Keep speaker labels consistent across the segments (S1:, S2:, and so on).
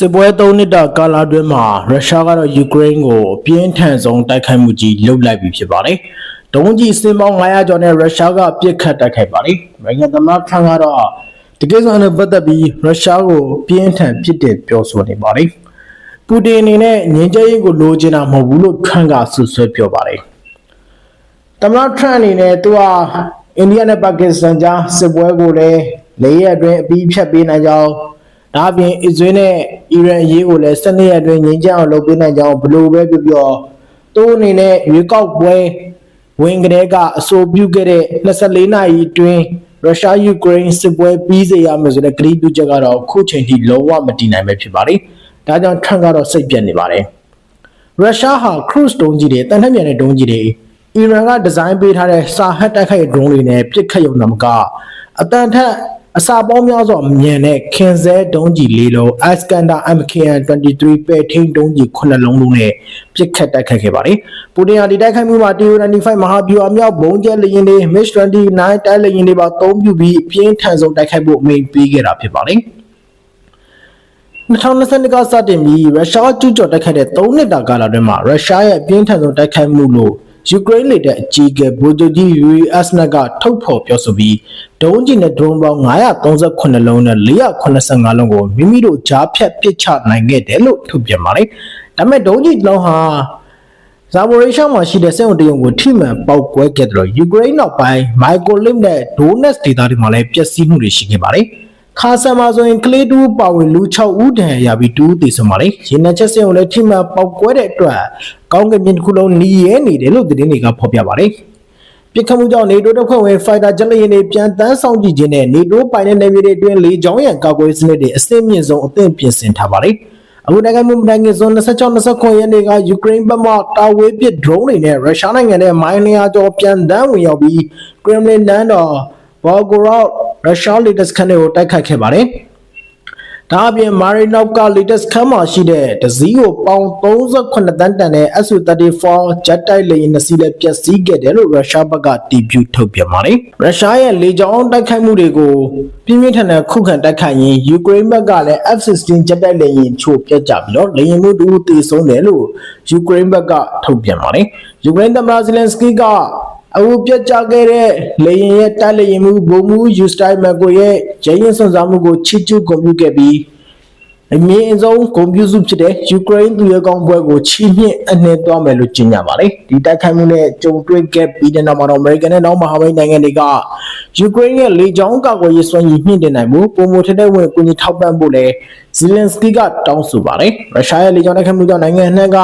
S1: စစ်ပွဲ၃နှစ်တာကာလအတွင်းမှာရုရှားကတော့ယူကရိန်းကိုအပြင်းထန်ဆုံးတိုက်ခိုက်မှုကြီးလုပ်လိုက်ပြီဖြစ်ပါတယ်။ဒုံးကြီးစင်ပေါင်း900ကျော်နဲ့ရုရှားကပြစ်ခတ်တိုက်ခိုက်ပါတယ်။အမေရိကန်သမ္မတထရန့်ကတော့ဒီကိစ္စနဲ့ပတ်သက်ပြီးရုရှားကိုအပြင်းထန်ပြစ်တင်ပြောဆိုနေပါတယ်။ပူတင်အနေနဲ့ငြင်းချရေးကိုလိုချင်တာမဟုတ်ဘူးလို့ထရန့်ကဆွဆွဲပြောပါတယ်။သမ္မတထရန့်အနေနဲ့သူဟာအိန္ဒိယနဲ့ပါကစ္စတန်ကြားစစ်ပွဲကိုလည်းလေးရက်အတွင်းအပြီးဖြတ်ပေးနိုင်ကြောင်း ဒါအပြင်အစ္စရေးနဲ့အီရန်အရေးကိုလည်း12ရက်အတွင်းငြိမ်းချမ်းအောင်လုပ်ပေးနိုင်ကြောင်းဘယ်လိုပဲပြောပြောသူ့အနေနဲ့ရွေးကောက်ပွဲဝင်ကလေးကအဆိုပြုခဲ့တဲ့24နာရီအတွင်းရုရှားယူကရိန်းစစ်ပွဲပြီးစေရမယ်ဆိုတဲ့ကတိပြုချက်ကတော့အခုချိန်ထိလုံးဝမတည်နိုင်ပဲဖြစ်ပါတယ်။ဒါကြောင့်ထရန့်ကတော့စိတ်ပြတ်နေပါတယ်။ရုရှားဟာ cruise ဒုံးကြီးတွေတန်ထက်မြန်တဲ့ဒုံးကြီးတွေအီရန်ကဒီဇိုင်းပေးထားတဲ့စာဟတ်တိုက်ခိုက်ဒရုန်းတွေနဲ့ပစ်ခတ်ရုံနဲ့မကအတန်ထက် အစာပေါင်းများစွာမြန်တဲ့ခင်စဲဒုံးကြီးလေးလုံး Iskander MKN 23ပဲထိန်ဒုံးကြီး9လုံးလုံးနဲ့ပစ်ခတ်တိုက်ခိုက်ခဲ့ပါတယ်။ပူတင်ဟာဒီတိုက်ခိုက်မှုမှာ Tu-95 မဟာဗျူဟာမြောက်ဘုံကျဲလေယာဉ်တွေ MiG-29 တိုက်လေယာဉ်တွေပါအသုံးပြုပြီးအပြင်းထန်ဆုံးတိုက်ခိုက်ဖို့အမိန့်ပေးခဲ့တာဖြစ်ပါတယ်။2022ကစတင်ပြီးရုရှားကျူးကျော်တိုက်ခိုက်တဲ့3နှစ်တာကာလအတွင်းမှာရုရှားရဲ့အပြင်းထန်ဆုံးတိုက်ခိုက်မှုလို့ ယူကရိန်းလေတပ်အကြီးအကဲဗိုလ်ချုပ်ကြီးယူရီအက်စနက်ကထုတ်ဖော်ပြောဆိုပြီးဒုံးကျည်နဲ့ဒရုန်းပေါင်း938လုံးနဲ့485လုံးကိုမိမိတို့ကြားဖြတ်ပစ်ချနိုင်ခဲ့တယ်လို့ထုတ်ပြန်ပါတယ်။ဒါပေမဲ့ဒုံးကျည်တစ်လုံးဟာဇာပိုရေးရှားမှာရှိတဲ့စက်ရုံတရုံကိုထိမှန်ပေါက်ကွဲခဲ့တယ်လို့ယူကရိန်းနောက်ပိုင်းမိုက်ကိုလစ်နဲ့ဒိုနက်စ်ဒေသတွေမှာလည်းပျက်စီးမှုတွေရှိခဲ့ပါတယ်။ ခါဆန်မှာဆိုရင်ကလေးတူပါဝင်လူ6ဦးတန်ရပြီးတူးတည်ဆုံးပါလေ။ရေနံချက်စက်ရုံလည်းထိမှန်ပေါက်ကွဲတဲ့အတွက်ကောင်းကင်မြင်တစ်ခုလုံးနီးရဲနေတယ်လို့သတင်းတွေကဖော်ပြပါတယ်။ပြစ်ခတ်မှုကြောင့်နေတိုးတပ်ဖွဲ့ဝင်ဖိုက်တာဂျက်လျင်တွေပြန်တန်းဆောင်ကြည့်ခြင်းနဲ့နေတိုးပိုင်တဲ့နယ်မြေတွေအတွင်းလေကြောင်းရန်ကာကွယ်စနစ်တွေအဆင့်မြင့်ဆုံးအသင့်ပြင်ဆင်ထားပါတယ်။အခုနိုင်ငံမှုနိုင်ငံစွန်း26-29ရက်နေ့ကယူကရိန်းဘက်မှတာဝေးပစ်ဒရုန်းတွေနဲ့ရုရှားနိုင်ငံရဲ့မိုင်းလျာကျော်ပြန်တန်းဝင်ရောက်ပြီးကရမလင်နန်းတော် ဘော်ဂိုရော့ရုရှားလေတပ်စခန်းတွေကိုတိုက်ခိုက်ခဲ့ပါတယ်။ဒါအပြင်မာရီနောက်ကလေတက်စခန်းမှာရှိတဲ့ဒဇီးကိုပေါင်38တန်းတန်တဲ့ SU-34 ဂျက်တိုက်လေယာဉ်နှစ်စီးလည်းပျက်စီးခဲ့တယ်လို့ရုရှားဘက်ကတီးပြထုတ်ပြန်ပါတယ်။ရုရှားရဲ့လေကြောင်းတိုက်ခိုက်မှုတွေကိုပြင်းပြင်းထန်ထန်ခုခံတိုက်ခိုက်ရင်းယူကရိန်းဘက်ကလည်း F-16 ဂျက်တိုက်လေယာဉ်ချို့ပြတ်ကျပြီးတော့လေယာဉ်မှုတူတည်ဆုံးတယ်လို့ယူကရိန်းဘက်ကထုတ်ပြန်ပါတယ်။ယူကရိန်းသမ္မတဇလန်စကီက အဝပြတ်ကျခဲ့တဲ့လေရင်ရဲ့တက်လေရင်မှုဘုံမှုယူစတိုင်မကိုရဲ့ဂျရင်စွန်စားမှုကိုချစ်ကျူးဂုဏ်ပြုခဲ့ပြီးအမြင့်ဆုံးဂုဏ်ပြုစုဖြစ်တဲ့ယူကရိန်းသူရဲကောင်းဘွဲကိုချီးမြှင့်အနှင်းသွားမယ်လို့ကြေညာပါတယ်ဒီတိုက်ခိုက်မှုနဲ့ကြုံတွေ့ခဲ့ပြီးတဲ့နောက်မှာတော့အမေရိကန်နဲ့နောက်မဟာမိတ်နိုင်ငံတွေကယူကရိန်းရဲ့လေကြောင်းကာကွယ်ရေးစွမ်းရည်မြင့်တင်နိုင်မှုပုံမထက်တဲ့ဝင်ကူညီထောက်ပံ့ဖို့လည်းဇီလန်စကီကတောင်းဆိုပါတယ်ရုရှားရဲ့လေကြောင်းတိုက်ခိုက်မှုကြောင့်နိုင်ငံအနှံ့က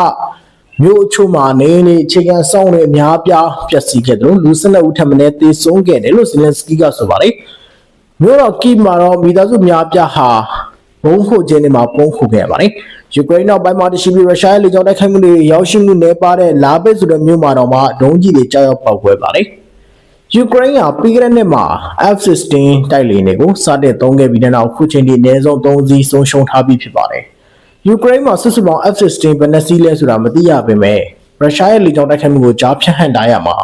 S1: မြို့အချို့မှာနေနေအခြေခံစောင့်တွေအများပြားပျက်စီးခဲ့တယ်လို့လူ12ဦးထပ်မံတေဆုံးခဲ့တယ်လို့ဇီလန်စကီကဆိုပါတယ်မြို့တော်ကိမှာတော့မိသားစုများပြားဟာဘုံခုခြင်းတွေမှာပုံခုခဲ့ရပါတယ်ယူကရိန်းနောက်ပိုင်းမှာတရှိပြီးရုရှားရဲ့လေကြောင်းတိုက်ခိုက်မှုတွေရောက်ရှိမှုနေပါတဲ့လာဘစ်ဆိုတဲ့မြို့မှာတော့မှဒုံးကြီးတွေကြောက်ရောက်ပောက်ကွဲပါတယ်ယူကရိန်းကပြီးခဲ့တဲ့နှစ်မှာ F-16 တိုက်လေယာဉ်တွေကိုစတင်သုံးခဲ့ပြီးတဲ့နောက်အခုချိန်ထိအနည်းဆုံး3စီးဆုံးရှုံးထားပြီးဖြစ်ပါတယ်။ ယူကရိန်းမှာစစ်စုပေါင်း F-16 ဘယ်နှစီးလဲဆိုတာမသိရပေမဲ့ရုရှားရဲ့လေကြောင်းတိုက်ခိုက်မှုကိုကြားဖြတ်ဟန်တားရမှာ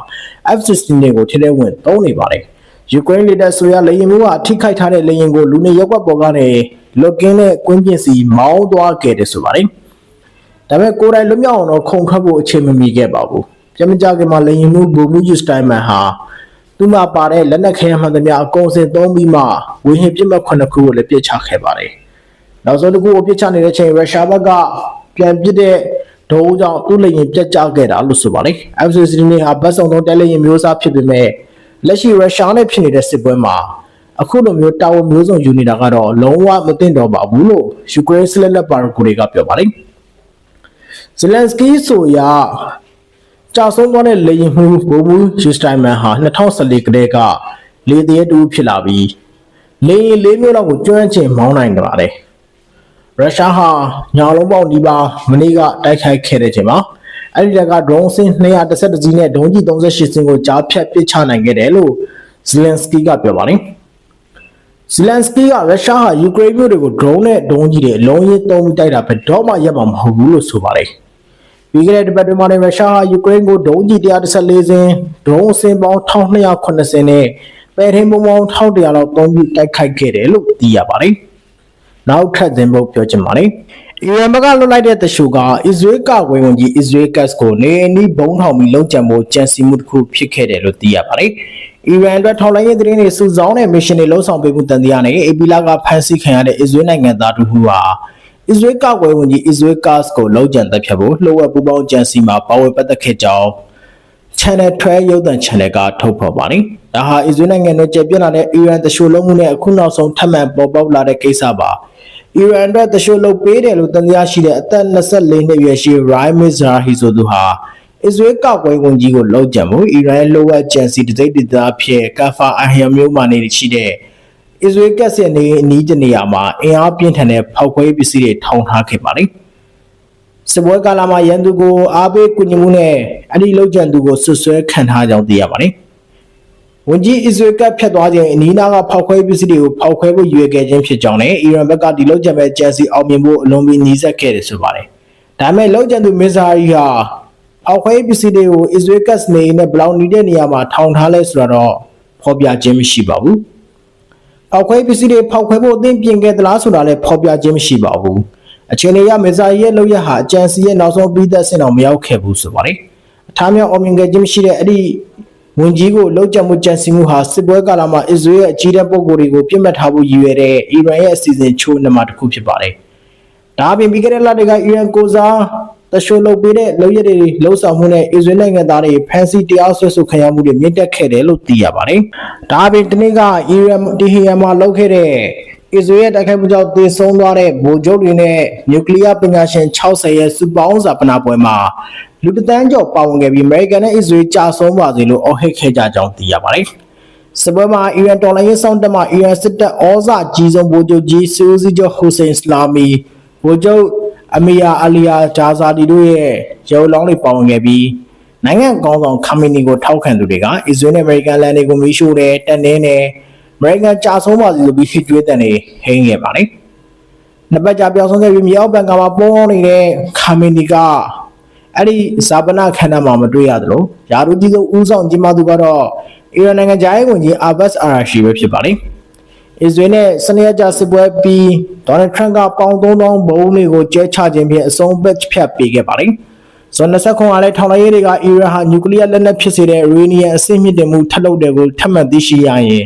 S1: F-16 တွေကိုထဲထဲဝင်သုံးနေပါတယ်။ယူကရိန်းလေတပ်ဆိုရလေယာဉ်မျိုးကအထိခိုက်ထားတဲ့လေယာဉ်ကိုလူနေရက်ွက်ပေါ်ကနေလွတ်ကင်းတဲ့ကွင်းပြင်စီမောင်းသွားခဲ့တယ်ဆိုပါတယ်။ဒါပေမဲ့ကိုယ်တိုင်လွတ်မြောက်အောင်တော့ခုန်ထွက်ဖို့အခြေမမီခဲ့ပါဘူး။ပြမကြခင်မှာလေယာဉ်မျိုးဘူမူယူစတိုင်မန်ဟာသူ့မှာပါတဲ့လက်နက်ခဲယမ်းမှန်သမျှအကုန်စင်သုံးပြီးမှဝေဟင်ပြစ်မှတ်ခုနှစ်ခုကိုလည်းပြစ်ချခဲ့ပါတယ်။ နောက်ဆုံးတစ်ခုကိုပြစ်ချနေတဲ့အချိန်ရုရှားဘက်ကပြန်ပစ်တဲ့ဒုံးကြောင့်သူ့လေယာဉ်ပြတ်ကျခဲ့တာလို့ဆိုပါတယ်။ F-16 နဲ့ဟာဘတ်စုံသုံးတဲလေယာဉ်မျိုးစားဖြစ်ပေမဲ့လက်ရှိရုရှားနဲ့ဖြစ်နေတဲ့စစ်ပွဲမှာအခုလိုမျိုးတာဝန်မျိုးစုံယူနေတာကတော့လုံးဝမသိတော့ပါဘူးလို့ယူကရိန်းစစ်လက်လက်ပါကိုတွေကပြောပါတယ်။ဇလန်စကီဆိုရာကြာဆုံးသွားတဲ့လေယာဉ်မှုဘိုးဘူးယူစတိုင်မန်ဟာ2014ကတည်းကလေတရဲတူဖြစ်လာပြီးလေယာဉ်လေးမျိုးလောက်ကိုကျွမ်းကျင်မောင်းနိုင်ကြပါတယ်။ ရုရှားဟာညာလုံးပေါက်ဒီပါမနေ့ကတိုက်ခိုက်ခဲ့တဲ့ချိန်မှာအဲ့ဒီက drone စင်း211စီးနဲ့ဒုံးကြီး38စင်းကိုကြားဖြတ်ပစ်ချနိုင်ခဲ့တယ်လို့ဇလန်စကီကပြောပါတယ်။ဇီလန်စကီကရုရှားဟာယူကရိန်းမြို့တွေကို drone နဲ့ဒုံးကြီးတွေအလုံးကြီးသုံးပြီးတိုက်တာပဲတော့မှရပ်မှာမဟုတ်ဘူးလို့ဆိုပါတယ်။ပြီးခဲ့တဲ့တပတ်တွင်းမှာလည်းရုရှားဟာယူကရိန်းကိုဒုံးကြီး114စင်းဒရုန်းအစင်းပေါင်း1280နဲ့ပဲထိန်ပုံပေါင်း1100လောက်သုံးပြီးတိုက်ခိုက်ခဲ့တယ်လို့သိရပါတယ်။ နောက်ထပ်သင်ဖို့ပြောချင်ပါတယ်အီရန်ဘက်ကလွတ်လိုက်တဲ့တရှုကအစ္စရေးကဝေဝင်ကြီးအစ္စရေးကတ်ကိုနေအနီးဘုံထောင်ပြီးလုံခြံဖို့ကြံစီမှုတစ်ခုဖြစ်ခဲ့တယ်လို့သိရပါတယ်အီရန်အတွက်ထောက်လိုင်းရေးသတင်းတွေစုဆောင်းတဲ့ mission တွေလှုပ်ဆောင်ပေးမှုတန်တရားနဲ့အေပီလာကဖမ်းဆီးခံရတဲ့အစ္စရေးနိုင်ငံသားတို့ဟာအစ္စရေးကဝေဝင်ကြီးအစ္စရေးကတ်ကိုလုံခြံတပ်ဖြတ်ဖို့လှုပ်ဝက်ပူပေါင်းကြံစီမှာပါဝင်ပတ်သက်ခဲ့ကြောင်း channel 12ရုပ်သံ channel ကထုတ်ဖော်ပါတယ်။ဒါဟာအစ္စရေးနိုင်ငံနဲ့ကျေပြစ်လာတဲ့အီရန်တရှိုလုံးမှုနဲ့အခုနောက်ဆုံးထပ်မံပေါ်ပေါက်လာတဲ့ကိစ္စပါ။အီရန်အတွက်တရှိုလုံးပေးတယ်လို့တန်တရားရှိတဲ့အသက်24နှစ်အရွယ်ရှိ Raim Mizrahi ဆိုသူဟာအစ္စရေးကောက်ပွဲဝန်ကြီးကိုလောက်ကြံမှုအီရန်ရဲ့လိုဝက်ဂျန်စီတစိတ်တသားဖြစ်ကာဖာအဟယမျိုးမှနေရှိတဲ့အစ္စရေးကက်ဆယ်နေအနီးတနေရာမှာအင်အားပြင်းထန်တဲ့ဖောက်ခွဲပစ္စည်းတွေထောင်ထားခဲ့ပါတယ်။ စပွဲကာလာမှာရန်သူကိုအားပေးကူညီမှုနဲ့အဲ့ဒီလောက်ကျန်သူကိုဆွဆွဲခံထားကြောင်းသိရပါတယ်။ဝန်ကြီးအစ္စရေးကဖြတ်သွားခြင်းအနီးနားကဖောက်ခွဲပစ္စည်းတွေကိုဖောက်ခွဲဖို့ရွေခဲ့ခြင်းဖြစ်ကြောင်းနဲ့အီရန်ဘက်ကဒီလောက်ကျန်မဲ့ဂျန်စီအောင်မြင်ဖို့အလွန်ပြီးနှီးစက်ခဲ့တယ်ဆိုပါတယ်။ဒါပေမဲ့လောက်ကျန်သူမစ္စရာကြီးဟာဖောက်ခွဲပစ္စည်းတွေကိုအစ္စရေးကတ်နေနဲ့ဘလောင်နေတဲ့နေရာမှာထောင်ထားလဲဆိုတော့ဖော်ပြခြင်းမရှိပါဘူး။ဖောက်ခွဲပစ္စည်းတွေဖောက်ခွဲဖို့အသင့်ပြင်ခဲ့သလားဆိုတာလည်းဖော်ပြခြင်းမရှိပါဘူး။ အချိန်လေးရမစ္စရာရဲ့လောက်ရဟာအကြံစီရဲ့နောက်ဆုံးပြီးသက်ဆင်အောင်မရောက်ခဲ့ဘူးဆိုပါတယ်။အထားမြောက်အောင်မြင်ခဲ့ခြင်းမရှိတဲ့အဲ့ဒီဝန်ကြီးကိုလောက်ကျမှုကြံစီမှုဟာစစ်ပွဲကာလမှာအစ္စရေးရဲ့အကြီးတန်းပုဂ္ဂိုလ်တွေကိုပြစ်မှတ်ထားဖို့ရည်ရွယ်တဲ့အီရန်ရဲ့အစီအစဉ်ချိုးနှမတစ်ခုဖြစ်ပါတယ်။ဒါအပြင်ပြီးခဲ့တဲ့လတွေကအီရန်ကိုစားတရှိုးလုပ်ပေးတဲ့လုပ်ရည်တွေလှုပ်ဆောင်မှုနဲ့အစ္စရေးနိုင်ငံသားတွေဖမ်းဆီးတရားစွဲဆိုခံရမှုတွေမြင့်တက်ခဲ့တယ်လို့သိရပါတယ်။ဒါအပြင်ဒီနေ့ကအီရန်တီဟီယန်မှာလုပ်ခဲ့တဲ့ အစ္စရေးရဲ့တိုက်ခိုက်မှုကြောင့်သေဆုံးသွားတဲ့ဗိုလ်ချုပ်တွေနဲ့နျူကလ িয়ার ပညာရှင်60ရဲ့စုပေါင်းစာပနာပွဲမှာလူတသန်းကျော်ပါဝင်ခဲ့ပြီးအမေရိကန်နဲ့အစ္စရေးကြာဆုံးပါစေလို့အော်ဟစ်ခဲ့ကြကြောင်းသိရပါတယ်။စပွဲမှာအီရန်တော်လိုင်းရေးဆောင်တက်မှာအီရန်စစ်တပ်ဩဇာကြီးဆုံးဗိုလ်ချုပ်ကြီးစီအိုစီဂျိုဟူစိန်စလာမီဗိုလ်ချုပ်အမီယာအလီယာဂျာဇာဒီတို့ရဲ့ရုပ်လောင်းတွေပါဝင်ခဲ့ပြီးနိုင်ငံကောင်းဆောင်ခါမီနီကိုထောက်ခံသူတွေကအစ္စရေးနဲ့အမေရိကန်လန်တွေကိုမီးရှို့တယ်တက်နေတယ် အမေရိကန်ကြာဆုံးပါစေလို့ပြီးဖြစ်ကျွေးတဲ့နေဟင်းခဲ့ပါတယ်။နှစ်ပတ်ကြာပြောင်းဆုံးခဲ့ပြီးမြောက်ဘန်ကမှာပုံအောင်နေတဲ့ခါမီနီကအဲ့ဒီဇာပနာခန္ဓာမှာမတွေ့ရသလိုယာရုကြီးဆုံးဦးဆောင်ကြီးမသူကတော့အီရန်နိုင်ငံဂျာရေးဝန်ကြီးအာဘတ်အာရာရှီပဲဖြစ်ပါတယ်။အစ္စရေးနဲ့စနေကြစစ်ပွဲပြီးဒေါ်နယ်ထရန့်ကပေါင်3000ဘုံတွေကိုကျဲချခြင်းဖြင့်အဆုံးပတ်ဖြတ်ပေးခဲ့ပါတယ်။ဇွန်29ရက်လည်းထောင်လိုက်ရေးတွေကအီရန်ဟာနျူကလ িয়ার လက်နက်ဖြစ်စေတဲ့ရေနီယံအဆင့်မြင့်တင်မှုထပ်လုပ်တယ်ကိုထပ်မံသိရှိရရင်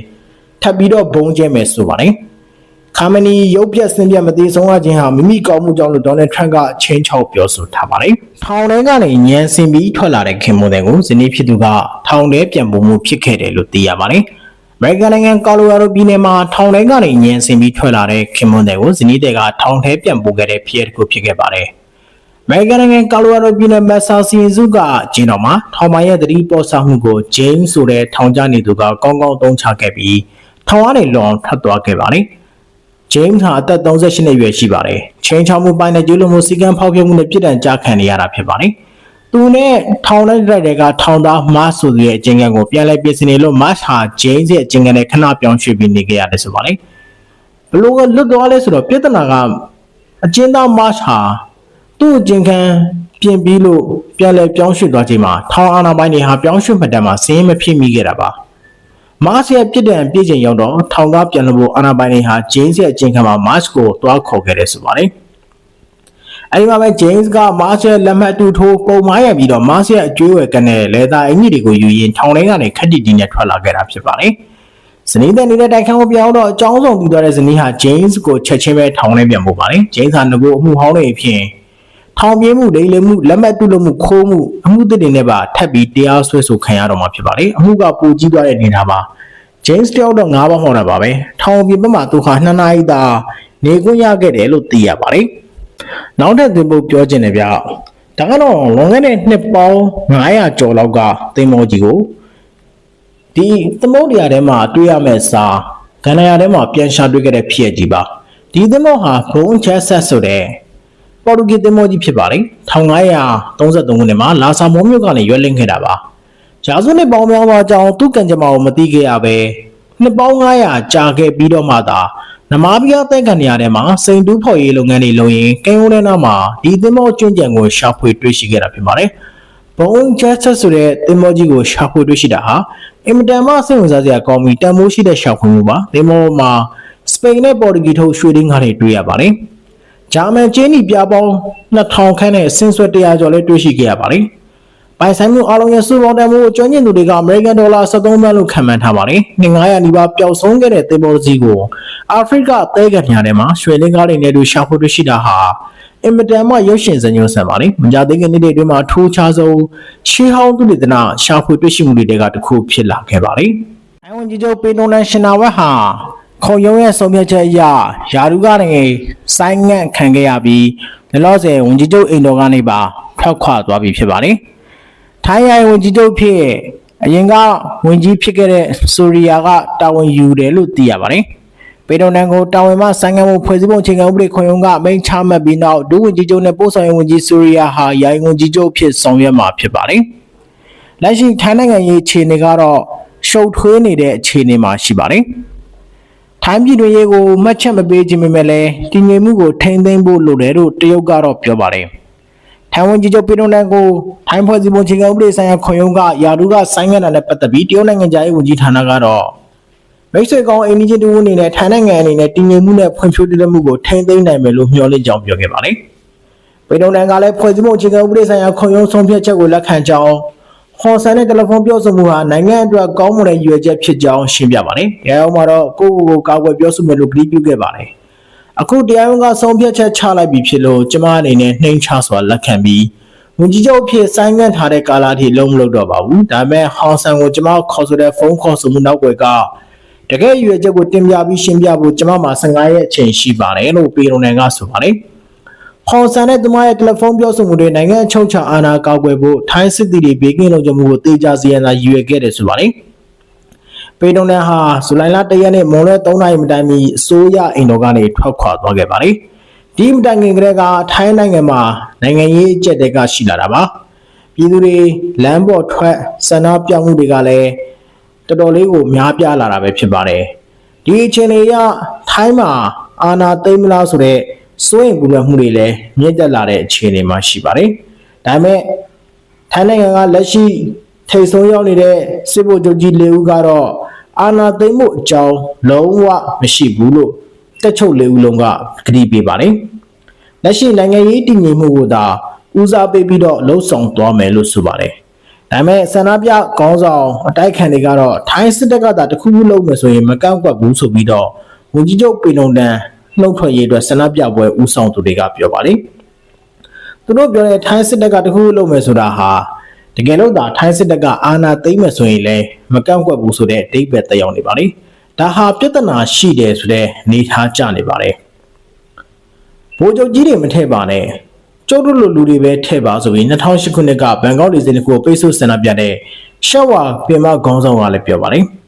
S1: ထပ်ပြီးတော့ဘုံကျဲမယ်ဆိုပါတယ်။ခါမနီရုပ်ပြက်ဆင်းပြက်မသေးဆုံးခြင်းဟာမိမိကောင်းမှုကြောင့်လို့ဒေါ်နယ်ထရန့်ကအချင်းချောက်ပြောဆိုထားပါတယ်။ထောင်ထဲကနေညံစင်ပြီးထွက်လာတဲ့ခင်မွန်တဲ့ကိုဇနီးဖြစ်သူကထောင်ထဲပြန်ပုံမှုဖြစ်ခဲ့တယ်လို့သိရပါတယ်။အမေရိကန်နိုင်ငံကာလိုရာဒိုပြည်နယ်မှာထောင်ထဲကနေညံစင်ပြီးထွက်လာတဲ့ခင်မွန်တဲ့ကိုဇနီးတဲ့ကထောင်ထဲပြန်ပို့ခဲ့တဲ့ဖြစ်ရပ်တစ်ခုဖြစ်ခဲ့ပါတယ်။အမေရိကန်နိုင်ငံကာလိုရာဒိုပြည်နယ်မက်ဆာစီစုကကျင်းတော်မှာထောင်မိုင်ရဲ့တတိပေါ်ဆောင်မှုကိုဂျိမ်းဆိုတဲ့ထောင်ကျနေသူကကောင်းကောင်းသုံးချခဲ့ပြီး ထောင်ကနေလွန်ထွက်သွားခဲ့ပါတယ်။ James ဟာအသက်38နှစ်အရွယ်ရှိပါတယ်။ချင်းချောင်းမှုပိုင်းနဲ့ကျူးလွန်မှုစီကံဖောက်ဖျက်မှုနဲ့ပြည်တံကြခံနေရတာဖြစ်ပါတယ်။သူနဲ့ထောင်လိုက်တဲ့ကထောင်သားမဆိုသူရဲ့အကျဉ်းခံကိုပြန်လဲပြင်ဆင်နေလို့မတ်ဟာ James ရဲ့အကျဉ်းခံနဲ့ခဏပြောင်းရွှေ့ပြီးနေခဲ့ရတယ်ဆိုပါလေ။ဘလို့ကလွတ်သွားလဲဆိုတော့ပြဿနာကအကျဉ်းသားမတ်ဟာသူ့အကျဉ်းခံပြင်ပြီးလို့ပြန်လဲပြောင်းရွှေ့သွားချိန်မှာထောင်အာဏာပိုင်တွေဟာပြောင်းရွှေ့မှတ်တမ်းမှာစင်းမဖြစ်မိခဲ့တာပါ။ မားစ်ရဲ့ပြစ်ဒဏ်ပြည့်ချိန်ရောက်တော့ထောင်သားပြန်လို့ဖို့အာနာပိုင်တွေဟာဂျင်းစ်ရဲ့အကျဉ်းခံမှာမတ်စ်ကိုတွားခေါ်ခဲ့တယ်ဆိုပါတယ်။အဲဒီမှာပဲဂျင်းစ်ကမားစ်ရဲ့လက်မှတ်တူထိုးပုံမားရပြီးတော့မားစ်ရဲ့အကျွေးဝယ်ကနေလေသာအင်ကြီးတွေကိုယူရင်ထောင်ထဲကနေခက်တီတီနဲ့ထွက်လာခဲ့တာဖြစ်ပါတယ်။ဇနီးတဲ့နေတဲ့တိုက်ခန်းကိုပြောင်းတော့အကြောင်းဆုံးပြီးသွားတဲ့ဇနီးဟာဂျင်းစ်ကိုချက်ချင်းပဲထောင်ထဲပြန်ပို့ပါတယ်။ဂျင်းစ်ဟာငကိုအမှုဟောင်းတွေအဖြစ် ထောင်ပြေးမှုလိမ်လည်မှုလက်မှတ်တုလို့မှုခိုးမှုအမှုတွေနဲ့ပါထပ်ပြီးတရားစွဲဆိုခံရတော့မှာဖြစ်ပါတယ်အမှုကပိုကြီးသွားတဲ့နေတာပါ James တယောက်တော့၅ပါးဟောတာပါပဲထောင်ပြပမှာသူဟာ2နာရီသာနေခွင့်ရခဲ့တယ်လို့သိရပါတယ်နောက်ထပ်သင်ဖို့ပြောချင်တယ်ဗျဒါကတော့လွန်ခဲ့တဲ့နှစ်ပေါင်း900ကျော်လောက်ကသင်္ဘောကြီးကိုဒီသမုဒ္ဒရာထဲမှာတွေ့ရမယ့်စာကန္နရာထဲမှာပြန်ရှာတွေ့ခဲ့တဲ့ဖြစ်ရကြီးပါဒီသင်္ဘောဟာဘုံချက်ဆက်ဆိုတဲ့ ပေါ်တူဂီသင်္ဘောကြီးဖြစ်ပါတယ်1933ခုနှစ်မှာလာဆာမောမြို့ကနေရွက်လင့်ခဲ့တာပါရာစုနှစ်ပေါင်းများစွာကြောင့်သူ့ကံကြမ္မာကိုမသိခဲ့ရပဲနှစ်ပေါင်း900ကြာခဲ့ပြီးတော့မှသာနမာဘီယာတဲ့ကန်နေရာထဲမှာစိန်တူးဖော်ရေးလုပ်ငန်းတွေလုပ်ရင်ကင်းဦးထဲနားမှာဒီသင်္ဘောကျွန်းကြံကိုရှာဖွေတွေ့ရှိခဲ့တာဖြစ်ပါတယ်။ဘုံဂျက်ဆက်ဆိုတဲ့သင်္ဘောကြီးကိုရှာဖွေတွေ့ရှိတာဟာအင်မတန်မှစိတ်ဝင်စားစရာကောင်းပြီးတန်ဖိုးရှိတဲ့ရှာဖွေမှုပါ။သင်္ဘောမှာစပပိန်နဲ့ပေါ်တူဂီထုတ်ရွှေဒင်းကားတွေတွေ့ရပါတယ်။ ဂျာမန်ကျင်းနီပြပေါင်း2000ခန်းနဲ့ဆင်းဆွဲ100ကျော်လည်းတွေ့ရှိခဲ့ရပါတယ်။ပိုင်ဆိုင်မှုအလုံးရဲ့စုပေါင်းတန်မှုကိုကျွမ်းကျင်သူတွေကအမေရိကန်ဒေါ်လာ73သန်းလို့ခန့်မှန်းထားပါတယ်။900နီးပါးပျောက်ဆုံးခဲ့တဲ့သေဘော်စီကိုအာဖရိကသဲကန်ညာထဲမှာရွှေလင်းကားတွေနဲ့တွေ့ရှာဖွေတွေ့ရှိတာဟာအင်မတန်မှရုပ်ရှင်ဇာတ်ညွှန်းဆန်ပါတယ်။မကြသေးခင်နှစ်တွေအတွင်းမှာထိုးခြားဆုံးရှေးဟောင်းသူတေသနရှာဖွေတွေ့ရှိမှုတွေကတစ်ခုဖြစ်လာခဲ့ပါတယ်။အိုင်ဝန်ကြီးချုပ်ပေနိုနန်ရှင်နာဝက်ဟာ ခုံရုံးရဲ့ဆုံးဖြတ်ချက်အရယာရုကနေဆိုင်းငံ့ခံခဲ့ရပြီးလလောဆယ်ဝန်ကြီးချုပ်အိမ်တော်ကနေပါဖောက်ခွာသွားပြီဖြစ်ပါတယ်။ထိုင်းရိုင်ဝန်ကြီးချုပ်ဖြစ်အရင်ကဝန်ကြီးဖြစ်ခဲ့တဲ့ဆိုရီယာကတာဝန်ယူတယ်လို့သိရပါတယ်။ပေတော်နန်ကိုတာဝန်မှဆိုင်ငံမှုဖွဲ့စည်းပုံအခြေခံဥပဒေခွင့်ရုံးကအမိန့်ချမှတ်ပြီးနောက်ဒုဝန်ကြီးချုပ်နဲ့ပို့ဆောင်ရေးဝန်ကြီးဆိုရီယာဟာရိုင်ဝန်ကြီးချုပ်ဖြစ်ဆောင်ရွက်မှာဖြစ်ပါတယ်။လက်ရှိထိုင်းနိုင်ငံရေးအခြေအနေကတော့ရှုပ်ထွေးနေတဲ့အခြေအနေမှာရှိပါတယ်။ ထိုင်းပြည်တွင်းရေးကိုမှတ်ချက်မပေးခြင်းပေမဲ့လည်းတည်ငြိမ်မှုကိုထိန်းသိမ်းဖို့လိုတယ်လို့တရုတ်ကတော့ပြောပါတယ်။ထိုင်ဝန်ကြီးချုပ်ပြည်တော်နန်ကိုထိုင်းဖွဲ့စည်းပုံအခြေခံဥပဒေဆိုင်ရာခွင့်ရုံးကယာရုကဆိုင်းငံ့တာနဲ့ပတ်သက်ပြီးတရုတ်နိုင်ငံသားရေးဝန်ကြီးဌာနကတော့မိတ်ဆွေကောင်အိမ်ကြီးတူအနေနဲ့ထိုင်းနိုင်ငံအနေနဲ့တည်ငြိမ်မှုနဲ့ဖွံ့ဖြိုးတိုးတက်မှုကိုထိန်းသိမ်းနိုင်မယ်လို့မျှော်လင့်ကြောင်းပြောခဲ့ပါတယ်။ပြည်တော်နန်ကလည်းဖွဲ့စည်းပုံအခြေခံဥပဒေဆိုင်ရာခွင့်ရုံးဆုံးဖြတ်ချက်ကိုလက်ခံကြောင်း ဟော်ဆန်တဲ့တယ်လီဖုန်းပြောဆိုမှုဟာနိုင်ငံအတွက်ကောင်းမွန်တဲ့ရည်ရွယ်ချက်ဖြစ်ကြောင်းရှင်းပြပါတယ်။တရားရုံးမှာတော့ကိုယ့်ကိုယ်ကိုကာကွယ်ပြောဆိုမယ်လို့ကတိပြုခဲ့ပါတယ်။အခုတရားရုံးကဆုံးဖြတ်ချက်ချလိုက်ပြီဖြစ်လို့ကျမအနေနဲ့နှိမ်ချစွာလက်ခံပြီးဝန်ကြီးချုပ်ဖြစ်ဆိုင်းငံ့ထားတဲ့ကာလအထိလုံးမလုပ်တော့ပါဘူး။ဒါပေမဲ့ဟောင်ဆန်ကိုကျမခေါ်ဆိုတဲ့ဖုန်းခေါ်ဆိုမှုနောက်ွယ်ကတကယ်ရည်ရွယ်ချက်ကိုတင်ပြပြီးရှင်းပြဖို့ကျမမှာ15ရက်အချိန်ရှိပါတယ်လို့ပေရုံနယ်ကဆိုပါတယ်။ ဟောင်ဆန်နဲ့သူမရဲ့တယ်လီဖုန်းပြောဆိုမှုတွေနိုင်ငံအချုပ်ချာအာဏာကောက်ွယ်ဖို့ထိုင်းစစ်တီတွေဘေးကင်းလုံခြုံမှုကိုတေချာစီရင်သာရည်ရွယ်ခဲ့တယ်ဆိုပါတယ်။ပေတုံနန်ဟာဇူလိုင်လ1ရက်နေ့မွန်လွဲ3နာရီမတိုင်မီအစိုးရအိမ်တော်ကနေထွက်ခွာသွားခဲ့ပါတယ်။ဒီမတိုင်ခင်ကတည်းကထိုင်းနိုင်ငံမှာနိုင်ငံရေးအကျက်တွေကရှိလာတာပါ။ပြည်သူတွေလမ်းပေါ်ထွက်ဆန္ဒပြမှုတွေကလည်းတော်တော်လေးကိုများပြားလာတာပဲဖြစ်ပါတယ်။ဒီအခြေအနေအရထိုင်းမှာအာဏာသိမ်းမလားဆိုတော့ စိုးရင်ပူပန်မှုတွေလည်းမြင့်တက်လာတဲ့အခြေအနေမှာရှိပါတယ်။ဒါပေမဲ့ထိုင်းနိုင်ငံကလက်ရှိထိပ်ဆုံးရောက်နေတဲ့စစ်ဗိုလ်ချုပ်ကြီးလေးဦးကတော့အာဏာသိမ်းမှုအကြောင်းလုံးဝမရှိဘူးလို့တက်ချုပ်လေးဦးလုံးကကတိပေးပါတယ်။လက်ရှိနိုင်ငံရေးတည်ငြိမ်မှုကိုသာဦးစားပေးပြီးတော့လှုံ့ဆော်သွားမယ်လို့ဆိုပါတယ်။ဒါပေမဲ့ဆန္ဒပြခေါင်းဆောင်အတိုက်ခံတွေကတော့ထိုင်းစစ်တပ်ကသာတခုခုလုပ်မယ်ဆိုရင်မကန့်ကွက်ဘူးဆိုပြီးတော့ဝန်ကြီးချုပ်ပေလုံတန် နှုတ်ထွက်ရေးအတွက်ဆန္ဒပြပွဲဦးဆောင်သူတွေကပြောပါတယ်။သူတို့ပြောတဲ့ထိုင်းစစ်တပ်ကတခုခုလုပ်မယ်ဆိုတာဟာတကယ်လို့သာထိုင်းစစ်တပ်ကအာဏာသိမ်းမယ်ဆိုရင်လည်းမကန့်ကွက်ဘူးဆိုတဲ့အဓိပ္ပာယ်တက်ရောက်နေပါလေ။ဒါဟာပြဿနာရှိတယ်ဆိုတဲ့အနေထားကျနေပါတယ်။ဘိုးချုပ်ကြီးတွေမထည့်ပါနဲ့။ကျုပ်တို့လိုလူတွေပဲထည့်ပါဆိုပြီး2008ခုနှစ်ကဘန်ကောက်ဒေသတစ်ခုကိုပိတ်ဆို့ဆန္ဒပြတဲ့ရှက်ဝါပြင်မခေါင်းဆောင်ကလည်းပြောပါတယ်။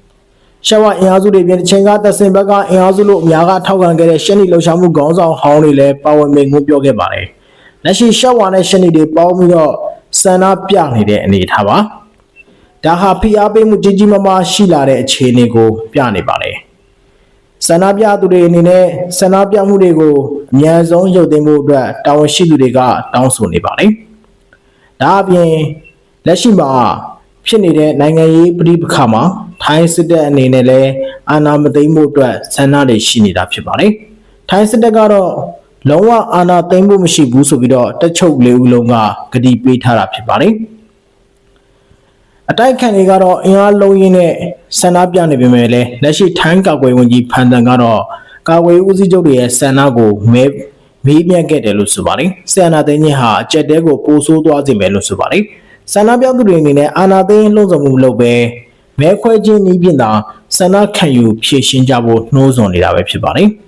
S1: ရှက်ဝါအင်အားစုတွေပြင်တစ်ချိန်ကသက်စင်ဘက်ကအင်အားစုလို့အများကထောက်ခံခဲ့တဲ့ရှက်နီလှုပ်ရှားမှုခေါင်းဆောင်ဟောင်းတွေလည်းပါဝင်မိန့်ခွန်းပြောခဲ့ပါတယ်။လက်ရှိရှက်ဝါနဲ့ရှက်နီတွေပေါင်းပြီးတော့ဆန္ဒပြနေတဲ့အနေအထားပါ။ဒါဟာဖိအားပေးမှုကြီးကြီးမားမားရှိလာတဲ့အခြေအနေကိုပြနေပါတယ်။ဆန္ဒပြသူတွေအနေနဲ့ဆန္ဒပြမှုတွေကိုအမြန်ဆုံးရုပ်သိမ်းဖို့အတွက်တာဝန်ရှိသူတွေကတောင်းဆိုနေပါတယ်။ဒါအပြင်လက်ရှိမှာဖြစ်နေတဲ့နိုင်ငံရေးပြည်ပခါမှာ ထိုင်းစစ်တပ်အနေနဲ့လည်းအာဏာမသိမ်းဖို့အတွက်ဆန္ဒတွေရှိနေတာဖြစ်ပါတယ်။ထိုင်းစစ်တပ်ကတော့လုံးဝအာဏာသိမ်းဖို့မရှိဘူးဆိုပြီးတော့တက်ချုပ်လေးဦးလုံးကကတိပေးထားတာဖြစ်ပါတယ်။အတိုက်ခံတွေကတော့အင်အားလုံးရင်းနဲ့ဆန္ဒပြနေပေမဲ့လည်းလက်ရှိထိုင်းကာကွယ်ဝန်ကြီးဖန်တန်ကတော့ကာကွယ်ဦးစီးချုပ်တွေရဲ့ဆန္ဒကိုမဲမေးမြန်းခဲ့တယ်လို့ဆိုပါတယ်။ဆန္ဒသိန်းကြီးဟာအကြက်တဲကိုပိုဆိုးသွားစေမယ်လို့ဆိုပါတယ်။ဆန္ဒပြသူတွေအနေနဲ့အာဏာသိမ်းလှုံ့ဆော်မှုမလုပ်ဘဲ မဲခွဲခြင်းနည်းဖြင့်သာဆန္ဒခံယူဖြည့်ရှင်းကြဖို့နှိုးဆော်နေတာပဲဖြစ်ပါတယ်။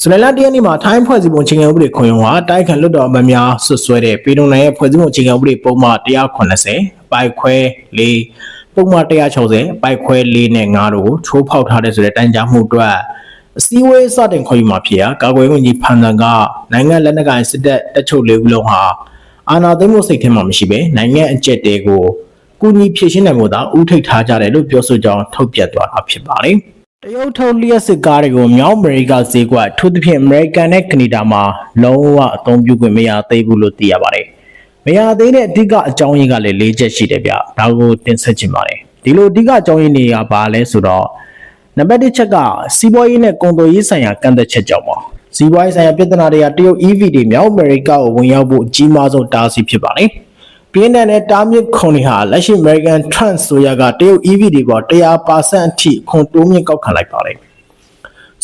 S1: ဆိုလန်လာတရက်နေ့မှာထိုင်းဖွဲ့စည်းပုံချိန်ခံဥပဒေခွင့်ရုံးဟာတိုက်ခိုက်လွတ်တော်အမတ်များဆွဆွဲတဲ့ပြည်တော်နယ်ရဲ့ဖွဲ့စည်းပုံချိန်ခံဥပဒေပုံမှန်180ပိုက်ခွဲ၄ပုံမှန်160ပိုက်ခွဲ၄နဲ့5တို့ကိုချိုးဖောက်ထားတဲ့ဆိုတဲ့တန်ကြားမှုအတွက်အစည်းအဝေးစတင်ခေါ်ယူမှာဖြစ်ရာကာကွယ်ဝင်ကြီးဖန်တန်ကနိုင်ငံလက်နက်ကိုင်စစ်တပ်တပ်ချုပ်လေးဦးလုံးဟာအာဏာသိမ်းမှုစိတ်ထဲမှာမရှိဘဲနိုင်ငံအကျက်တဲကို ကုညီဖြည့်ရှင်းနိုင်မှုသာဥထိတ်ထားကြတယ်လို့ပြောဆိုကြောင်းထုတ်ပြန်သွားတာဖြစ်ပါတယ်။တရုတ်ထုတ်လျှက်စစ်ကားတွေကိုမြောက်အမေရိကဈေးကွက်အထူးသဖြင့်အမေရိကန်နဲ့ကနေဒါမှာလုံးဝအသုံးပြုခွင့်မရသေးဘူးလို့သိရပါတယ်။မရသေးတဲ့အဓိကအကြောင်းရင်းကလည်း၄ချက်ရှိတယ်ဗျ။ဒါကိုတင်ဆက်ချင်ပါတယ်။ဒီလိုအဓိကအကြောင်းရင်းတွေကဘာလဲဆိုတော့နံပါတ်1ချက်ကစီးပွားရေးနဲ့ကုန်သွယ်ရေးဆိုင်ရာကန့်သက်ချက်ကြောင့်ပါစီးပွားရေးဆိုင်ရာပြဿနာတွေကတရုတ် EV တွေမြောက်အမေရိကကိုဝင်ရောက်ဖို့အကြီးမားဆုံးတားဆီးဖြစ်ပါတယ် ပြင်းထန်တဲ့တားမြစ်ခွန်တွေဟာလက်ရှိ American Trump ဆိုရကတရုတ် EV တွေပေါ်100%အထိခွန်တိုးမြင့်ကောက်ခံလိုက်ပါတယ်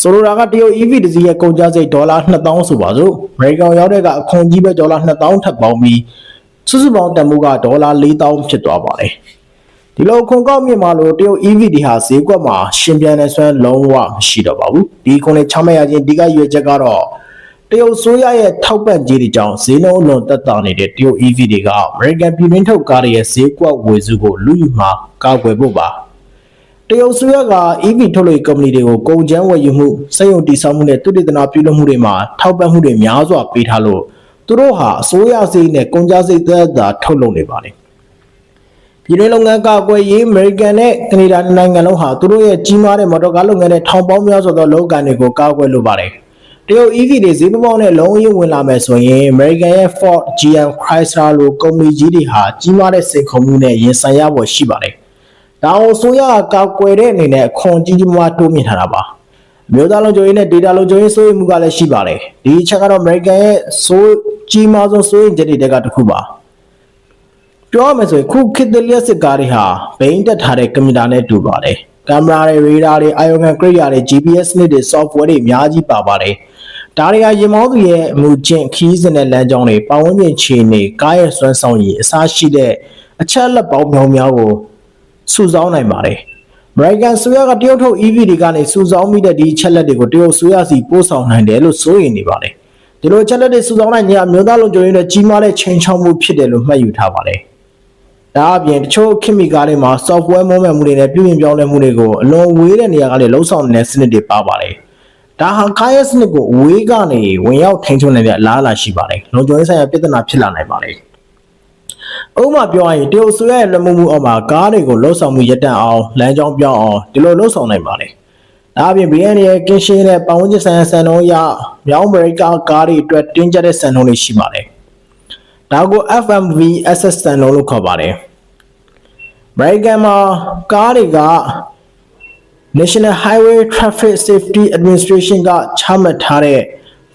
S1: ဆိုလိုတာကတရုတ် EV တစ်စီးရဲ့ကုန်ကျစရိတ်ဒေါ်လာ2000ဆိုပါစို့အမေရိကန်ရောက်တဲ့ကအခွန်ကြီးပဲဒေါ်လာ2000ထပ်ပေါင်းပြီးစုစုပေါင်းတန်ဖိုးကဒေါ်လာ4000ဖြစ်သွားပါတယ်ဒီလိုခွန်ကောက်မြင့်မှာလို့တရုတ် EV တွေဟာဈေးကွက်မှာရှင်ပြန်တဲ့ဆွမ်းလုံးဝမရှိတော့ပါဘူးဒီခွန်လေးချမှတ်ရခြင်းဒီကရွေချက်ကတော့ တရုတ်ဆိုးရရဲ့ထောက်ပံ့ကြေးတွေကြောင့်ဈေးနှုန်းအလွန်တက်တာနေတဲ့တရုတ် EV တွေက American ပြည်တွင်းထုတ်ကားတွေရဲ့ဈေးကွက်ဝယ်စုကိုလူယူမှာကာကွယ်ဖို့ပါတရုတ်ဆိုရက EV ထုတ်လုပ်ရေးကုမ္ပဏီတွေကိုကုန်ကျန်းဝယ်ယူမှုစက်ရုံတည်ဆောက်မှုနဲ့တုတည်တနာပြုလုပ်မှုတွေမှာထောက်ပံ့မှုတွေများစွာပေးထားလို့သူတို့ဟာအစိုးရစိတ်နဲ့ကုန်ကျစရိတ်သက်သာထုတ်လုပ်နေပါတယ်ပြည်တွင်းလုပ်ငန်းကကွယ်ရေး American နဲ့ကနေဒါနိုင်ငံလုံးဟာသူတို့ရဲ့ကြီးမားတဲ့မော်တော်ကားလုပ်ငန်းနဲ့ထောင်ပေါင်းများစွာသောလုပ်ငန်းတွေကိုကာကွယ်လိုပါတယ် တရုတ် EV တွေဈေးမပေါနဲ့လုံးဝဝင်လာမယ်ဆိုရင် American ရဲ့ Ford, GM, Chrysler လိုကုမ္ပဏီကြီးတွေဟာကြီးမားတဲ့စိန်ခေါ်မှုနဲ့ရင်ဆိုင်ရဖို့ရှိပါတယ်။ဒါအောင်ဆိုရကာကွယ်တဲ့အနေနဲ့အခွန်ကြီးကြီးမားမားတိုးမြင့်ထားတာပါ။မြို့သားလုံခြုံရေးနဲ့ data လုံခြုံရေးစိုးရိမ်မှုကလည်းရှိပါတယ်။ဒီအချက်ကတော့ American ရဲ့စိုးကြီးမားဆုံးစိုးရိမ်ချက်တွေတက်ကတစ်ခုပါ။ပြောရမယ်ဆိုရင်ခုခေတ်သစ်လျက်စစ်ကားတွေဟာဘိန်းတက်ထားတဲ့ကွန်ပျူတာနဲ့တူပါတယ်။ ကင်မရာတွေ radar တွေ ion ခံ crate တွေ GPS နစ်တွေ software တွေအများကြီးပါပါတယ်။ဒါတွေကရင်မောင်းသူရဲ့အမှုချင်းခီးစင်တဲ့လမ်းကြောင်းတွေပတ်ဝန်းကျင်ခြေနေကားရဲ့စွမ်းဆောင်ရည်အစားရှိတဲ့အချက်လက်ပေါင်းမြောင်များကိုစုဆောင်းနိုင်ပါတယ်။ American ဆိုရကတရုတ်ထုတ် EV တွေကနေစုဆောင်းမိတဲ့ဒီအချက်လက်တွေကိုတရုတ်ဆိုရစီပို့ဆောင်နိုင်တယ်လို့ဆိုရင်နေပါတယ်။ဒီလိုအချက်လက်တွေစုဆောင်းနိုင်ခြင်းအမျိုးသားလုံခြုံရေးနဲ့ကြီးမားတဲ့ချိန်ချောက်မှုဖြစ်တယ်လို့မှတ်ယူထားပါတယ်။ ဒါအပြင်တချို့ခင်မီကားတွေမှာ software မုံမဲ့မှုတွေနဲ့ပြုပြင်ပြောင်းလဲမှုတွေကိုအလွန်ဝေးတဲ့နေရာကနေလှုပ်ဆောင်နေတဲ့စနစ်တွေပါပါတယ်။ဒါဟာကားရဲ့စနစ်ကိုအဝေးကနေဝင်ရောက်ထိန်းချုပ်နိုင်တဲ့အလားအလာရှိပါတယ်။လုံခြုံရေးဆိုင်ရာပြဿနာဖြစ်လာနိုင်ပါတယ်။ဥပမာပြောရရင်တရုတ်ဆိုရရဲ့လက်မှုမှုအောက်မှာကားတွေကိုလှုပ်ဆောင်မှုရပ်တန့်အောင်လမ်းကြောင်းပြောင်းအောင်ဒီလိုလှုပ်ဆောင်နိုင်ပါတယ်။ဒါအပြင် BN ရဲ့ကင်းရှင်းတဲ့ပတ်ဝန်းကျင်ဆိုင်ရာစံနှုန်းအရမြောက်အမေရိကကားတွေအတွက်တင်းကျပ်တဲ့စံနှုန်းတွေရှိပါတယ်။ ဒါကို FMV SS စံနှုန်းလို့ခေါ်ပါတယ်။ American မှာကားတွေက National Highway Traffic Safety Administration ကချမှတ်ထားတဲ့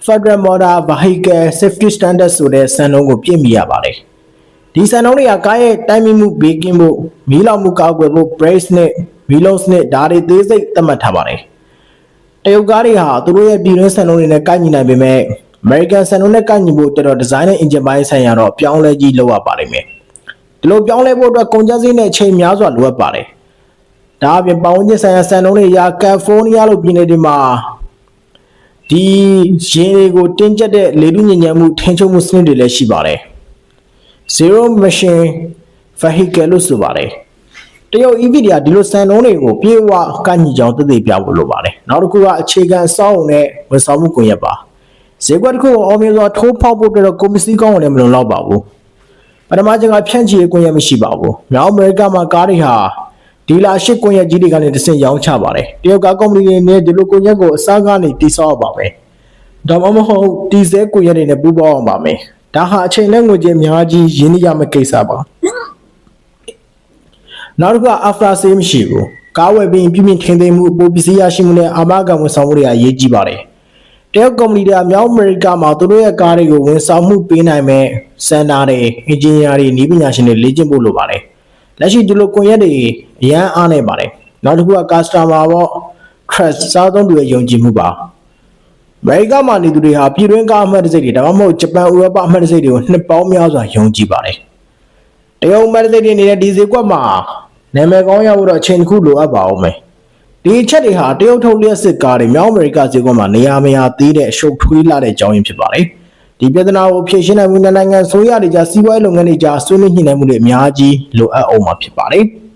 S1: Federal Motor Vehicle Safety Standard ဆိုတဲ့စံနှုန်းကိုပြည့်မီရပါတယ်။ဒီစံနှုန်းတွေကကားရဲ့တိုင်းမြမှုဘေးကင်းဖို့မီးလောင်မှုကာကွယ်ဖို့ brakes နဲ့မီးလုံးစနစ်ဒါတွေသေးစိတ်သတ်မှတ်ထားပါတယ်။တရုတ်ကားတွေဟာသူတို့ရဲ့ပြည်တွင်းစံနှုန်းတွေနဲ့ကိုက်ညီနိုင်ပေမဲ့ American စံနှုန်းနဲ့ကိုက်ညီဖို့တော်တော်ဒီဇိုင်းနဲ့ engine ပိုင်းဆိုင်ရာတော့ပြောင်းလဲကြီးလုပ်ရပါလိမ့်မယ်။ဒီလိုပြောင်းလဲဖို့အတွက်ကုန်ကျစရိတ်နဲ့အချိန်များစွာလိုအပ်ပါတယ်။ဒါအပြင်ပတ်ဝန်းကျင်ဆိုင်ရာစံနှုန်းတွေရာကယ်လီဖိုးနီးယားလိုပြည်နယ်တွေမှာဒီရင်တွေကိုတင်းကျပ်တဲ့လေလူညဉ့်ညံမှုထိန်းချုပ်မှုစနစ်တွေလည်းရှိပါတယ်။ zero emission vehicle လို့ဆိုပါတယ်။တရုတ် EV တွေကဒီလိုစံနှုန်းတွေကိုပြေဝကန့်ညီကြောင်းသိသိပြဖို့လိုပါတယ်။နောက်တစ်ခုကအခြေခံအဆောက်အုံနဲ့ဝန်ဆောင်မှုကွန်ရက်ပါ။ ဈေးကွက်တစ်ခုကိုအောင်မြင်စွာထိုးဖောက်ဖို့အတွက်တော့ကုန်ပစ္စည်းကောင်းတယ်မလုံလောက်ပါဘူး။ပထမကျကဖြန့်ချီကွန်ရက်မရှိပါဘူး။မြောက်အမေရိကမှာကားတွေဟာဒီလာရှိကွန်ရက်ကြီးတွေကနေတဆင့်ရောင်းချပါတယ်။တရုတ်ကားကုမ္ပဏီတွေနဲ့ဒီလိုကွန်ရက်ကိုအစားကနေတိစောက်ပါမယ်။ဒါမှမဟုတ်ဒီဇယ်ကွန်ရက်တွေနဲ့ပူးပေါင်းအောင်ပါမယ်။ဒါဟာအချိန်နဲ့ငွေကြေးအများကြီးရင်းနှီးရမယ့်ကိစ္စပါ။နောက်တစ်ခုက after sale မရှိဘူး။ကားဝယ်ပြီးပြည်မြင့်ထင်းသိမ်းမှုအပိုပစ္စည်းရရှိမှုနဲ့အာမခံဝန်ဆောင်မှုတွေအရေးကြီးပါတယ်။ တရုတ်ကုမ္ပဏီတွေကမြောက်အမေရိကမှာသူတို့ရဲ့ကားတွေကိုဝန်ဆောင်မှုပေးနိုင်မဲ့စင်တာတွေအင်ဂျင်နီယာတွေနည်းပညာရှင်တွေလေ့ကျင့်ဖို့လိုပါတယ်။လက်ရှိဒီလိုကွန်ရက်တွေအရန်အားနေပါတယ်။နောက်တစ်ခုက customer ပေါ့ trust စားသုံးသူရဲ့ယုံကြည်မှုပါ။အမေရိကမှာနေသူတွေဟာပြည်တွင်းကားအမှတ်တံဆိပ်တွေဒါမှမဟုတ်ဂျပန်ဥရောပအမှတ်တံဆိပ်တွေကိုနှစ်ပေါင်းများစွာယုံကြည်ပါတယ်။တရုတ်အမှတ်တံဆိပ်တွေနေတဲ့ဒီဈေးကွက်မှာနာမည်ကောင်းရဖို့တော့အချိန်တစ်ခုလိုအပ်ပါအောင်မယ်။ ဒီအချက်တွေဟာတရုတ်ထုတ်လျက်စစ်ကားတွေမြောက်အမေရိကဈေးကွက်မှာနေရာမရသေးတဲ့အရှုပ်ထွေးလာတဲ့အကြောင်းရင်းဖြစ်ပါတယ်။ဒီပြဿနာကိုဖြေရှင်းနိုင်မှုနဲ့နိုင်ငံဆိုရတွေကြားစီးပွားရေးလုပ်ငန်းတွေကြားဆွေးနွေးညှိနှိုင်းမှုတွေအများကြီးလိုအပ်အောင်မှာဖြစ်ပါတယ်။